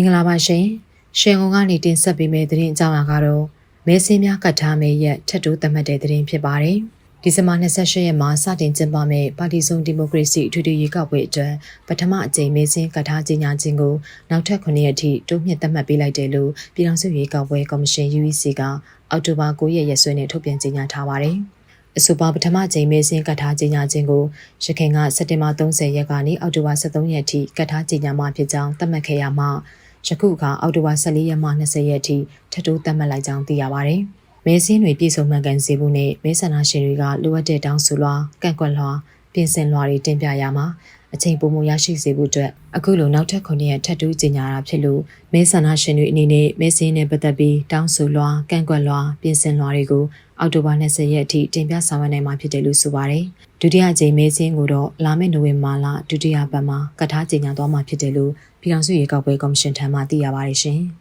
င်္ဂလာပါရှင်ရှင်ကုန်ကနေတင်ဆက်ပေးမယ့်သတင်းအကြောင်းအရာကတော့မဲစင်းများကတ်ထားမယ့်ရက်ထက်တိုးသတ်မှတ်တဲ့သတင်းဖြစ်ပါတယ်ဒီဇင်ဘာ28ရက်မှာစတင်ကျင်းပမယ့်ပါတီစုံဒီမိုကရေစီအထွေထွေရွေးကောက်ပွဲအတွက်ပထမအကြိမ်မဲစင်းကတ်ထားကြေညာခြင်းကိုနောက်ထပ်9ရက်အထိတိုးမြင့်သတ်မှတ်ပေးလိုက်တယ်လို့ပြည်ထောင်စုရွေးကောက်ပွဲကော်မရှင် UEC ကအောက်တိုဘာ9ရက်ရက်စွဲနဲ့ထုတ်ပြန်ကြေညာထားပါတယ်အဆိုပါပထမကြိမ်မဲစင်းကတ်ထားကြေညာခြင်းကိုရခိုင်ကစက်တင်ဘာ30ရက်ကနေအောက်တိုဘာ23ရက်ထိကတ်ထားကြေညာမှာဖြစ်ကြောင်းသတ်မှတ်ခဲ့ရမှာ ယခုကအောက်တိုဘာ14ရက်မှ20ရက်ထိထပ်တိုးသတ်မှတ်လိုက်ကြောင်းသိရပါတယ်။မဲစင်းတွေပြည်စုံမှန်ကန်စေဖို့နဲ့မဲဆန္ဒရှင်တွေကလိုအပ်တဲ့တောင်းဆိုလွှာကန့်ကွက်လွှာ ပြင်ဆင်လွှာတွေတင်ပြရမှာအချိန်ပိုမိုရရှိစေဖို့အတွက်အခုလိုနောက်ထပ်9ရက်ထပ်တိုးကြေညာတာဖြစ်လို့မဲဆန္ဒရှင်တွေအနေနဲ့မဲစင်းနဲ့ပတ်သက်ပြီးတောင်းဆိုလွှာကန့်ကွက်လွှာပြင်ဆင်လွှာတွေကိုအောက်တိုဘာ20ရက်အထိတင်ပြဆောင်ရွက်နိုင်မှာဖြစ်တယ်လို့ဆိုပါတယ်။ဒုတိယကြိမ်မဲစင်းကိုတော့လာမယ့်နိုဝင်ဘာလဒုတိယပတ်မှာကတ်ထားကြေညာသွားမှာဖြစ်တယ်လို့ပြည်ထောင်စုရေကောက်ပွဲကော်မရှင်ထံမှသိရပါတယ်ရှင်။